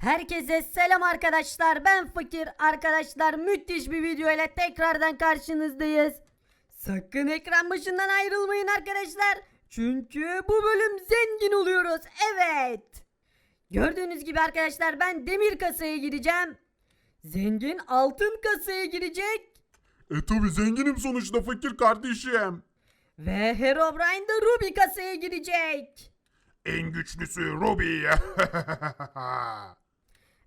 Herkese selam arkadaşlar. Ben Fakir. Arkadaşlar müthiş bir video ile tekrardan karşınızdayız. Sakın ekran başından ayrılmayın arkadaşlar. Çünkü bu bölüm zengin oluyoruz. Evet. Gördüğünüz gibi arkadaşlar ben demir kasaya gireceğim. Zengin altın kasaya girecek. E tabi zenginim sonuçta fakir kardeşim. Ve Herobrine de Ruby kasaya girecek. En güçlüsü Robbie.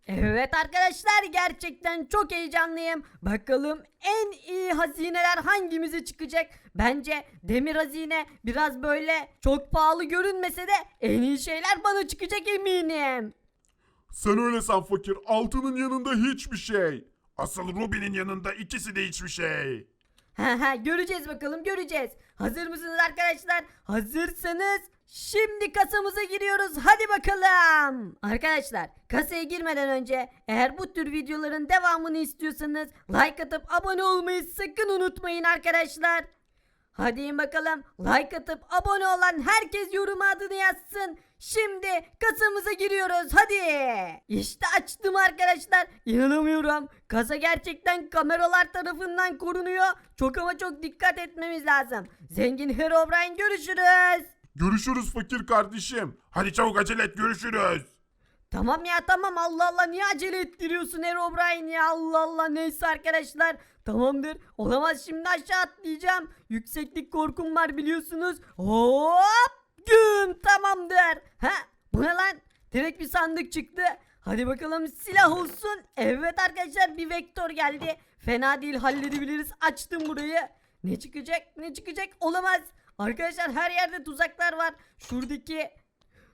Evet arkadaşlar gerçekten çok heyecanlıyım. Bakalım en iyi hazineler hangimize çıkacak? Bence demir hazine biraz böyle çok pahalı görünmese de en iyi şeyler bana çıkacak eminim. Sen öyle san fakir. Altının yanında hiçbir şey. Asıl Ruby'nin yanında ikisi de hiçbir şey. Göreceğiz bakalım göreceğiz. Hazır mısınız arkadaşlar? Hazırsanız şimdi kasamıza giriyoruz. Hadi bakalım. Arkadaşlar kasaya girmeden önce eğer bu tür videoların devamını istiyorsanız like atıp abone olmayı sakın unutmayın arkadaşlar. Hadi bakalım like atıp abone olan herkes yoruma adını yazsın. Şimdi kasamıza giriyoruz hadi. İşte açtım arkadaşlar. İnanamıyorum. Kasa gerçekten kameralar tarafından korunuyor. Çok ama çok dikkat etmemiz lazım. Zengin Herobrine görüşürüz. Görüşürüz fakir kardeşim. Hadi çabuk acele et görüşürüz. Tamam ya tamam. Allah Allah niye acele ettiriyorsun Herobrine ya? Allah Allah neyse arkadaşlar. Tamamdır. Olamaz şimdi aşağı atlayacağım. Yükseklik korkum var biliyorsunuz. Hop! Güm! Tamamdır. Ha bu ne lan? Direkt bir sandık çıktı. Hadi bakalım silah olsun. Evet arkadaşlar bir vektör geldi. Fena değil halledebiliriz. Açtım burayı. Ne çıkacak? Ne çıkacak? Olamaz arkadaşlar her yerde tuzaklar var şuradaki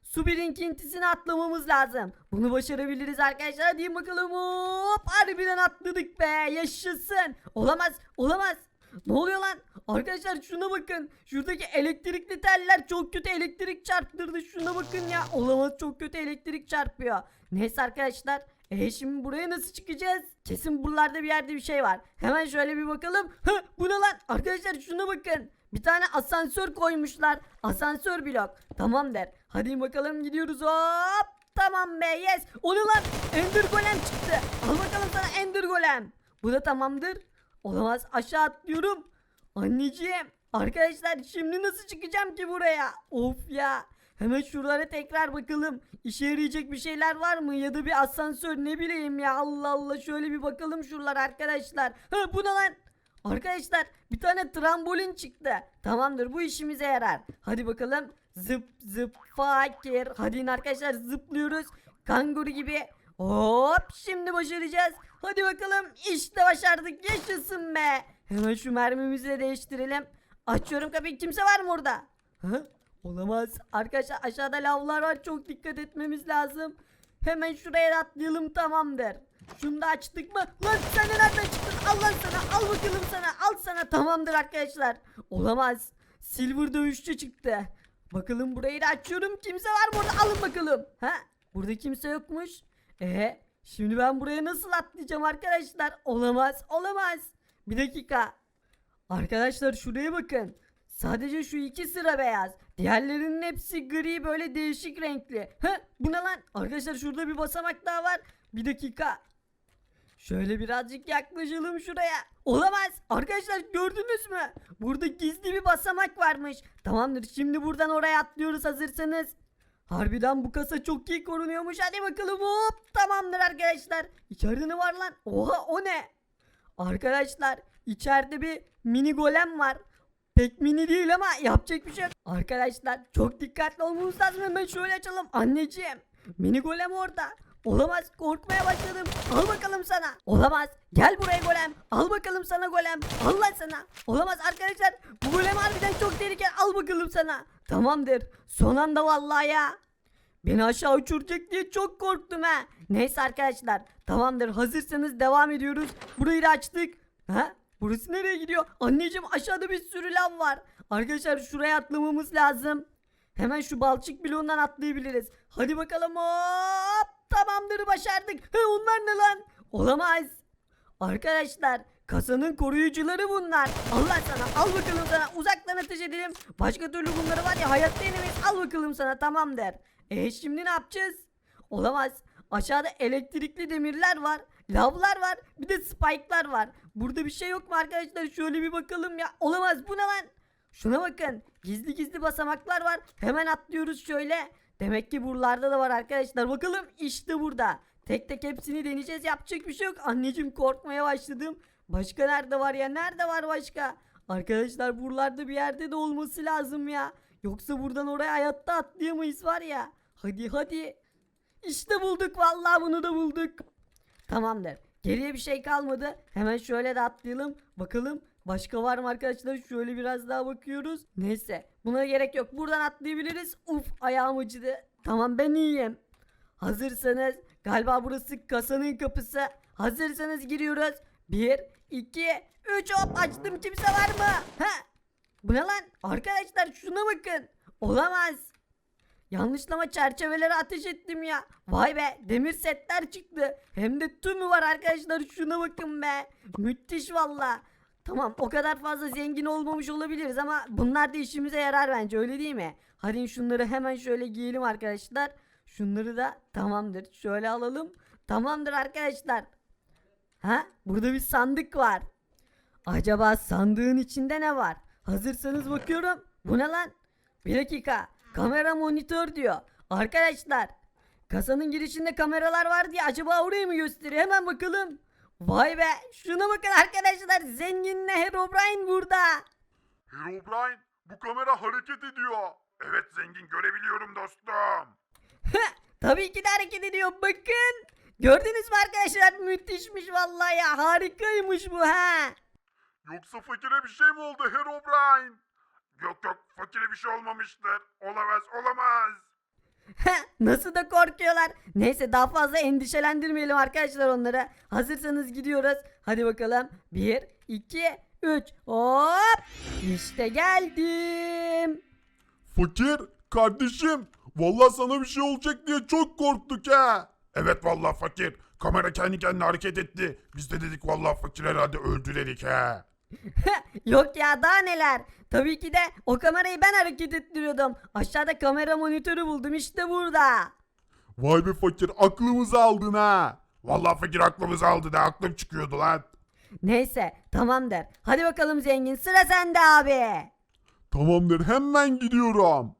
Su birikintisini atlamamız lazım. Bunu başarabiliriz arkadaşlar. Hadi bakalım hop. Harbiden atladık be. Yaşasın. Olamaz. Olamaz. Ne oluyor lan? Arkadaşlar şuna bakın. Şuradaki elektrikli teller çok kötü elektrik çarptırdı. Şuna bakın ya. Olamaz çok kötü elektrik çarpıyor. Neyse arkadaşlar. E şimdi buraya nasıl çıkacağız? Kesin buralarda bir yerde bir şey var. Hemen şöyle bir bakalım. Hı, bu ne lan? Arkadaşlar şuna bakın. Bir tane asansör koymuşlar. Asansör blok. Tamam der. Hadi bakalım gidiyoruz hop. Tamam be yes. O ne lan? Ender golem çıktı. Al bakalım sana ender golem. Bu da tamamdır. Olamaz aşağı atlıyorum. Anneciğim. Arkadaşlar şimdi nasıl çıkacağım ki buraya? Of ya. Hemen şuralara tekrar bakalım. İşe yarayacak bir şeyler var mı? Ya da bir asansör ne bileyim ya. Allah Allah şöyle bir bakalım şuralar arkadaşlar. Ha bu ne lan? Arkadaşlar bir tane trambolin çıktı. Tamamdır bu işimize yarar. Hadi bakalım zıp zıp fakir. Hadi in arkadaşlar zıplıyoruz. Kanguru gibi. Hop şimdi başaracağız. Hadi bakalım işte başardık yaşasın be. Hemen şu mermimizi de değiştirelim. Açıyorum kapıyı kimse var mı orada? Ha? Olamaz. Arkadaşlar aşağıda lavlar var çok dikkat etmemiz lazım. Hemen şuraya atlayalım tamamdır. Şunu da açtık mı? Lan sen de nereden çıktın? Al lan sana. Al bakalım sana. Al sana. Tamamdır arkadaşlar. Olamaz. Silver dövüşçü çıktı. Bakalım burayı da açıyorum. Kimse var mı orada? Alın bakalım. Ha? Burada kimse yokmuş. Ee, şimdi ben buraya nasıl atlayacağım arkadaşlar? Olamaz. Olamaz. Bir dakika. Arkadaşlar şuraya bakın. Sadece şu iki sıra beyaz. Diğerlerinin hepsi gri böyle değişik renkli. Hı, bu ne lan? Arkadaşlar şurada bir basamak daha var. Bir dakika. Şöyle birazcık yaklaşalım şuraya. Olamaz. Arkadaşlar gördünüz mü? Burada gizli bir basamak varmış. Tamamdır şimdi buradan oraya atlıyoruz hazırsanız. Harbiden bu kasa çok iyi korunuyormuş. Hadi bakalım hop. Tamamdır arkadaşlar. İçeride ne var lan? Oha o ne? Arkadaşlar içeride bir mini golem var. Pek mini değil ama yapacak bir şey yok. Arkadaşlar çok dikkatli olmamız lazım. Hemen şöyle açalım. Anneciğim mini golem orada. Olamaz korkmaya başladım. Al bakalım sana. Olamaz. Gel buraya golem. Al bakalım sana golem. Al lan sana. Olamaz arkadaşlar. Bu golem harbiden çok tehlikeli. Al bakalım sana. Tamamdır. Son anda vallahi ya. Beni aşağı uçuracak diye çok korktum ha. Neyse arkadaşlar. Tamamdır. Hazırsanız devam ediyoruz. Burayı da açtık. Ha? Burası nereye gidiyor? Anneciğim aşağıda bir sürü lav var. Arkadaşlar şuraya atlamamız lazım. Hemen şu balçık bloğundan atlayabiliriz. Hadi bakalım hop. Tamamdır başardık. He onlar ne lan? Olamaz. Arkadaşlar kasanın koruyucuları bunlar. Allah sana al bakalım sana uzaktan ateş edelim. Başka türlü bunları var ya hayatta yenemeyiz. Al bakalım sana tamam der. E şimdi ne yapacağız? Olamaz. Aşağıda elektrikli demirler var. Lavlar var. Bir de spike'lar var. Burada bir şey yok mu arkadaşlar? Şöyle bir bakalım ya. Olamaz bu ne lan? Şuna bakın. Gizli gizli basamaklar var. Hemen atlıyoruz şöyle. Demek ki buralarda da var arkadaşlar. Bakalım işte burada. Tek tek hepsini deneyeceğiz. Yapacak bir şey yok. Anneciğim korkmaya başladım. Başka nerede var ya? Nerede var başka? Arkadaşlar buralarda bir yerde de olması lazım ya. Yoksa buradan oraya hayatta atlayamayız var ya. Hadi hadi. İşte bulduk vallahi bunu da bulduk. Tamamdır. Geriye bir şey kalmadı. Hemen şöyle de atlayalım. Bakalım başka var mı arkadaşlar? Şöyle biraz daha bakıyoruz. Neyse buna gerek yok. Buradan atlayabiliriz. Uf ayağım acıdı. Tamam ben iyiyim. Hazırsanız galiba burası kasanın kapısı. Hazırsanız giriyoruz. 1, 2, 3 hop açtım kimse var mı? Ha? Bu ne lan? Arkadaşlar şuna bakın. Olamaz. Yanlışlama çerçevelere ateş ettim ya. Vay be demir setler çıktı. Hem de tümü var arkadaşlar şuna bakın be. Müthiş valla. Tamam o kadar fazla zengin olmamış olabiliriz ama bunlar da işimize yarar bence öyle değil mi? Hadi şunları hemen şöyle giyelim arkadaşlar. Şunları da tamamdır. Şöyle alalım. Tamamdır arkadaşlar. Ha? Burada bir sandık var. Acaba sandığın içinde ne var? Hazırsanız bakıyorum. Bu ne lan? Bir dakika. Kamera monitör diyor. Arkadaşlar. Kasanın girişinde kameralar var diye acaba orayı mı gösteriyor? Hemen bakalım. Vay be. Şuna bakın arkadaşlar. Zenginle Herobrine burada. Herobrine bu kamera hareket ediyor. Evet zengin görebiliyorum dostum. Tabii ki de hareket ediyor. Bakın. Gördünüz mü arkadaşlar? Müthişmiş vallahi ya. Harikaymış bu ha. Yoksa fakire bir şey mi oldu Herobrine? Yok yok fakire bir şey olmamıştır. Olamaz olamaz. Nasıl da korkuyorlar. Neyse daha fazla endişelendirmeyelim arkadaşlar onları. Hazırsanız gidiyoruz. Hadi bakalım. 1, 2, 3. Hop. İşte geldim. Fakir kardeşim vallahi sana bir şey olacak diye çok korktuk ha. Evet vallahi fakir kamera kendi kendine hareket etti. Biz de dedik vallahi fakir herhalde öldü dedik ha. Yok ya daha neler. Tabii ki de o kamerayı ben hareket ettiriyordum. Aşağıda kamera monitörü buldum işte burada. Vay be fakir aklımızı aldın ha. Vallahi fakir aklımızı aldı da aklım çıkıyordu lan. Neyse tamamdır. Hadi bakalım zengin sıra sende abi. Tamamdır hemen gidiyorum.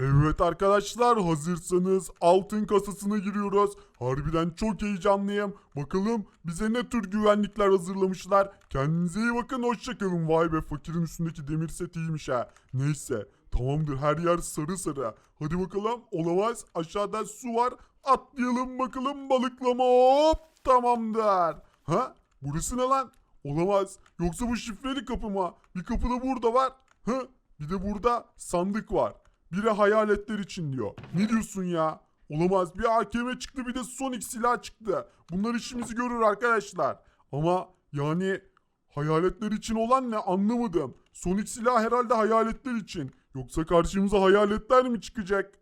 Evet arkadaşlar hazırsanız altın kasasına giriyoruz. Harbiden çok heyecanlıyım. Bakalım bize ne tür güvenlikler hazırlamışlar. Kendinize iyi bakın hoşçakalın. Vay be fakirin üstündeki demir set iyiymiş ha. Neyse tamamdır her yer sarı sarı. Hadi bakalım olamaz aşağıda su var. Atlayalım bakalım balıklama hop tamamdır. Ha burası ne lan? Olamaz. Yoksa bu şifreli kapı mı? Bir kapı da burada var. Hı? Bir de burada sandık var. Biri hayaletler için diyor. Ne diyorsun ya? Olamaz. Bir AKM çıktı bir de Sonic silah çıktı. Bunlar işimizi görür arkadaşlar. Ama yani hayaletler için olan ne anlamadım. Sonic silah herhalde hayaletler için. Yoksa karşımıza hayaletler mi çıkacak?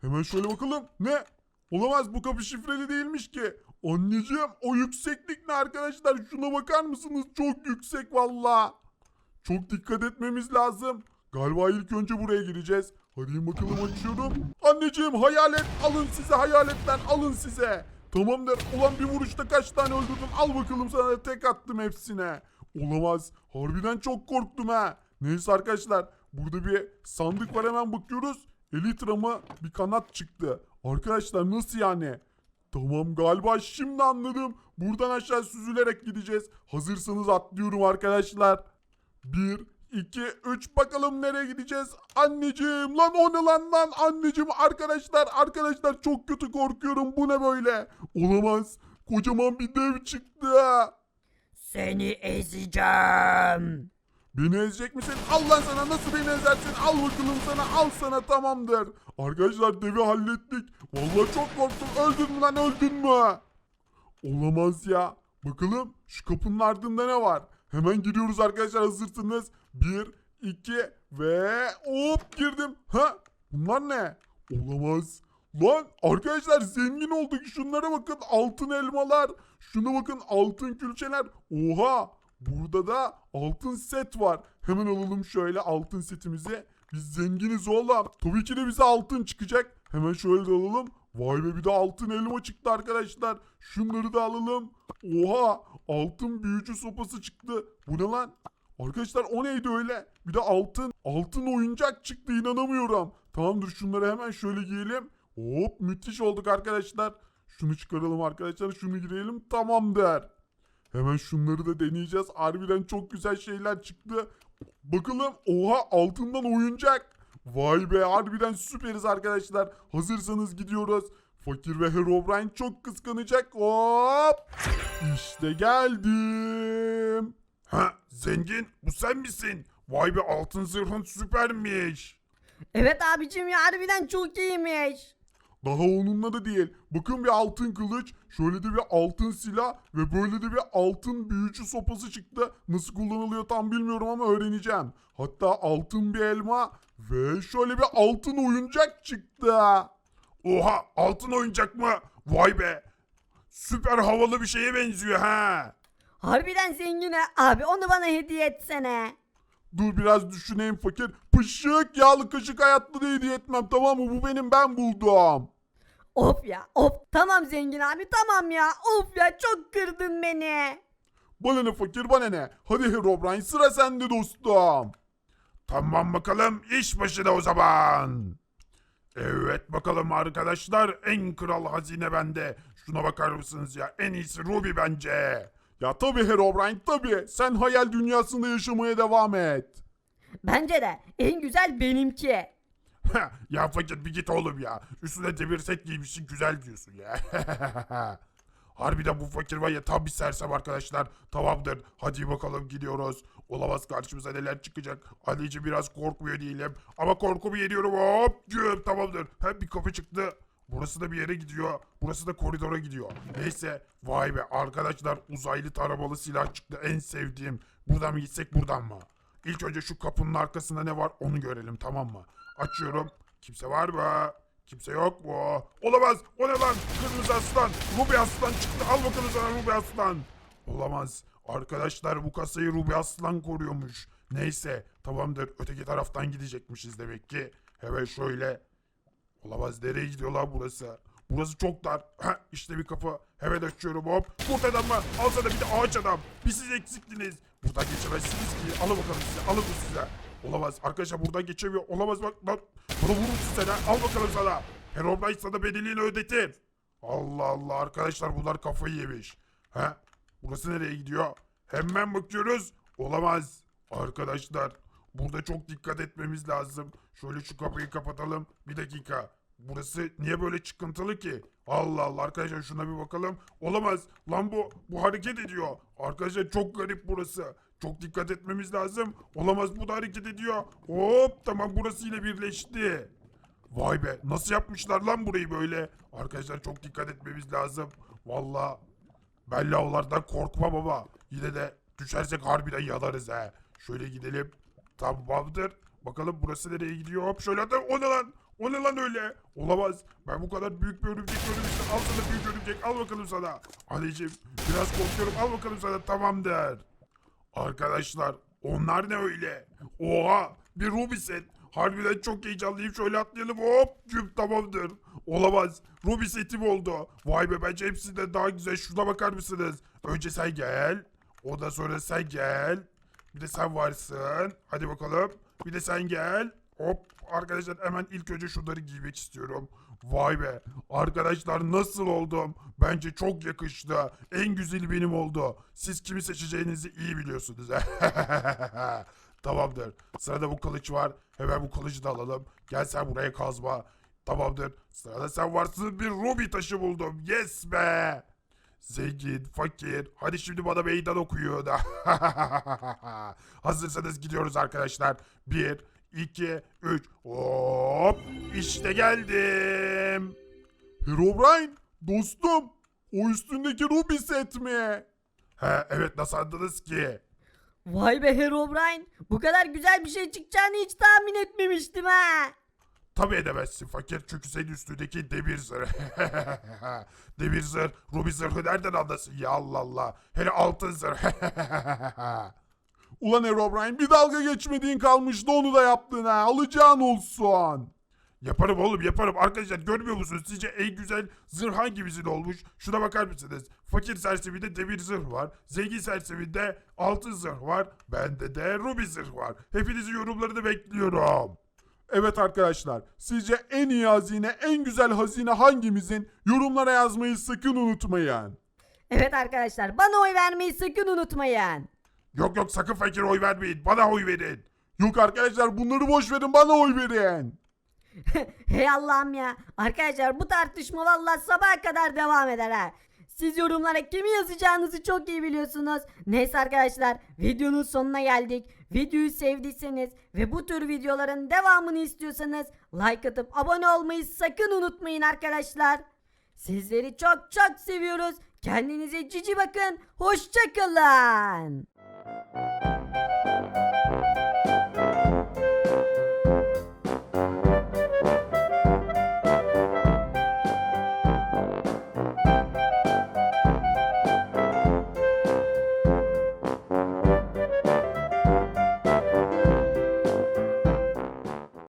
Hemen şöyle bakalım. Ne? Olamaz bu kapı şifreli değilmiş ki. Anneciğim o yükseklik ne arkadaşlar? Şuna bakar mısınız? Çok yüksek valla. Çok dikkat etmemiz lazım. Galiba ilk önce buraya gireceğiz. Hadi bakalım açıyorum. Anneciğim hayalet alın size hayaletler alın size. Tamamdır. Ulan bir vuruşta kaç tane öldürdüm. Al bakalım sana tek attım hepsine. Olamaz. Harbiden çok korktum ha. Neyse arkadaşlar. Burada bir sandık var hemen bakıyoruz. Elytra mı? Bir kanat çıktı. Arkadaşlar nasıl yani? Tamam galiba şimdi anladım. Buradan aşağı süzülerek gideceğiz. Hazırsanız atlıyorum arkadaşlar. 1, 2, 3 bakalım nereye gideceğiz? Anneciğim lan o ne lan lan anneciğim arkadaşlar arkadaşlar çok kötü korkuyorum bu ne böyle? Olamaz kocaman bir dev çıktı. Seni ezeceğim. Beni ezecek misin? Al lan sana nasıl beni ezersin? Al bakalım sana al sana tamamdır. Arkadaşlar devi hallettik. Vallahi çok korktum. Öldün mü lan öldün mü? Olamaz ya. Bakalım şu kapının ardında ne var? Hemen giriyoruz arkadaşlar hazırsınız. 1, 2 ve hop girdim. Ha? Bunlar ne? Olamaz. Lan arkadaşlar zengin olduk. Şunlara bakın altın elmalar. Şuna bakın altın külçeler. Oha. Burada da altın set var. Hemen alalım şöyle altın setimizi. Biz zenginiz oğlum. Tabii ki de bize altın çıkacak. Hemen şöyle de alalım. Vay be bir de altın elma çıktı arkadaşlar. Şunları da alalım. Oha altın büyücü sopası çıktı. Bu ne lan? Arkadaşlar o neydi öyle? Bir de altın altın oyuncak çıktı inanamıyorum. Tamamdır şunları hemen şöyle giyelim. Hop müthiş olduk arkadaşlar. Şunu çıkaralım arkadaşlar şunu girelim tamamdır. Hemen şunları da deneyeceğiz. Harbiden çok güzel şeyler çıktı. Bakalım oha altından oyuncak. Vay be harbiden süperiz arkadaşlar. Hazırsanız gidiyoruz. Fakir ve Herobrine çok kıskanacak. Hop. İşte geldim. Ha zengin bu sen misin? Vay be altın zırhın süpermiş. Evet abicim ya harbiden çok iyiymiş. Daha onunla da değil. Bakın bir altın kılıç, şöyle de bir altın silah ve böyle de bir altın büyücü sopası çıktı. Nasıl kullanılıyor tam bilmiyorum ama öğreneceğim. Hatta altın bir elma ve şöyle bir altın oyuncak çıktı. Oha altın oyuncak mı? Vay be. Süper havalı bir şeye benziyor ha. Harbiden zengin ha. Abi onu bana hediye etsene. Dur biraz düşüneyim fakir. Pışık yağlı kaşık hayatta da hediye etmem tamam mı? Bu benim ben buldum. Of ya of. Tamam zengin abi tamam ya. Of ya çok kırdın beni. Bana ne fakir bana ne? Hadi Herobrine sıra sende dostum. Tamam bakalım iş başına o zaman. Evet bakalım arkadaşlar en kral hazine bende. Şuna bakar mısınız ya en iyisi Ruby bence. Ya tabi Herobrine tabi sen hayal dünyasında yaşamaya devam et. Bence de en güzel benimki. ya fakir bir git oğlum ya. Üstüne demir set giymişsin güzel diyorsun ya. Harbiden bu fakir var ya tam bir sersem arkadaşlar. Tamamdır hadi bakalım gidiyoruz. Olamaz karşımıza neler çıkacak. Anneciğim biraz korkmuyor değilim. Ama korkumu yeniyorum hop güm tamamdır. Hem bir kapı çıktı. Burası da bir yere gidiyor. Burası da koridora gidiyor. Neyse vay be arkadaşlar uzaylı taramalı silah çıktı en sevdiğim. Buradan mı gitsek buradan mı? İlk önce şu kapının arkasında ne var onu görelim tamam mı? Açıyorum. Kimse var mı? Kimse yok mu? Olamaz. O ne lan? Kırmızı aslan. Ruby aslan çıktı. Al bakalım sana Ruby aslan. Olamaz. Arkadaşlar bu kasayı Ruby aslan koruyormuş. Neyse tamamdır. Öteki taraftan gidecekmişiz demek ki. Hemen şöyle. Olamaz. Nereye gidiyor lan burası? Burası çok dar. Heh, işte bir kapı. Hemen açıyorum hop. Kurt adam mı? Al sana bir de ağaç adam. Bir siz eksiktiniz. Buradan geçemezsiniz ki. Alın bakalım size. Alın bu size. Olamaz. Arkadaşlar buradan geçemiyor. Olamaz bak lan. Bana vurursun sen ha. Al bakalım sana. Herobrine sana bedelini ödetir. Allah Allah arkadaşlar bunlar kafayı yemiş. Ha? Burası nereye gidiyor? Hemen bakıyoruz. Olamaz. Arkadaşlar burada çok dikkat etmemiz lazım. Şöyle şu kapıyı kapatalım. Bir dakika. Burası niye böyle çıkıntılı ki? Allah Allah arkadaşlar şuna bir bakalım. Olamaz. Lan bu bu hareket ediyor. Arkadaşlar çok garip burası. Çok dikkat etmemiz lazım. Olamaz bu da hareket ediyor. Hop tamam burası yine birleşti. Vay be nasıl yapmışlar lan burayı böyle? Arkadaşlar çok dikkat etmemiz lazım. Valla ben lavlardan korkmam ama yine de düşersek harbiden yalarız he. Şöyle gidelim. Tamamdır. Bakalım burası nereye gidiyor? Hop şöyle atalım. O ne lan? O ne lan öyle? Olamaz. Ben bu kadar büyük bir örümcek görmemiştim. Al sana büyük örümcek. Al bakalım sana. Anneciğim biraz korkuyorum. Al bakalım sana. Tamamdır. Arkadaşlar onlar ne öyle? Oha bir Ruby set. Harbiden çok heyecanlıyım. Şöyle atlayalım hop cüm tamamdır. Olamaz. Ruby setim oldu. Vay be bence hepsinden daha güzel. Şuna bakar mısınız? Önce sen gel. Ondan sonra sen gel. Bir de sen varsın. Hadi bakalım. Bir de sen gel. Hop arkadaşlar hemen ilk önce şunları giymek istiyorum. Vay be. Arkadaşlar nasıl oldum? Bence çok yakıştı. En güzeli benim oldu. Siz kimi seçeceğinizi iyi biliyorsunuz. Tamamdır. Sırada bu kılıç var. Hemen bu kılıcı da alalım. Gel sen buraya kazma. Tamamdır. Sırada sen varsın. Bir ruby taşı buldum. Yes be. Zengin, fakir. Hadi şimdi bana meydan okuyun. Hazırsanız gidiyoruz arkadaşlar. Bir, iki, üç. Hop. İşte geldim. Herobrine, dostum. O üstündeki Ruby set mi? He, evet nasıl anladınız ki? Vay be Herobrine. Bu kadar güzel bir şey çıkacağını hiç tahmin etmemiştim ha. Tabii edemezsin fakir çünkü senin üstündeki demir zırh. demir zırh, ruby zırhı nereden anlasın ya Allah Allah. Hele altın zırh. Ulan Herobrine bir dalga geçmediğin kalmıştı onu da yaptın ha alacağın olsun. Yaparım oğlum yaparım. Arkadaşlar görmüyor musunuz? Sizce en güzel zırh hangimisinin olmuş? Şuna bakar mısınız? Fakir serseminde demir zırh var. Zengin serseminde altın zırh var. Bende de ruby zırh var. Hepinizin yorumlarını bekliyorum. Evet arkadaşlar, sizce en iyi hazine, en güzel hazine hangimizin? Yorumlara yazmayı sakın unutmayın. Evet arkadaşlar bana oy vermeyi sakın unutmayın. Yok yok sakın fakir oy vermeyin. Bana oy verin. Yok arkadaşlar bunları boş verin bana oy verin. Hey Allah'ım ya. Arkadaşlar bu tartışma vallahi sabaha kadar devam eder ha. Siz yorumlara kimi yazacağınızı çok iyi biliyorsunuz. Neyse arkadaşlar videonun sonuna geldik. Videoyu sevdiyseniz ve bu tür videoların devamını istiyorsanız like atıp abone olmayı sakın unutmayın arkadaşlar. Sizleri çok çok seviyoruz. Kendinize cici bakın. Hoşçakalın. Thank you.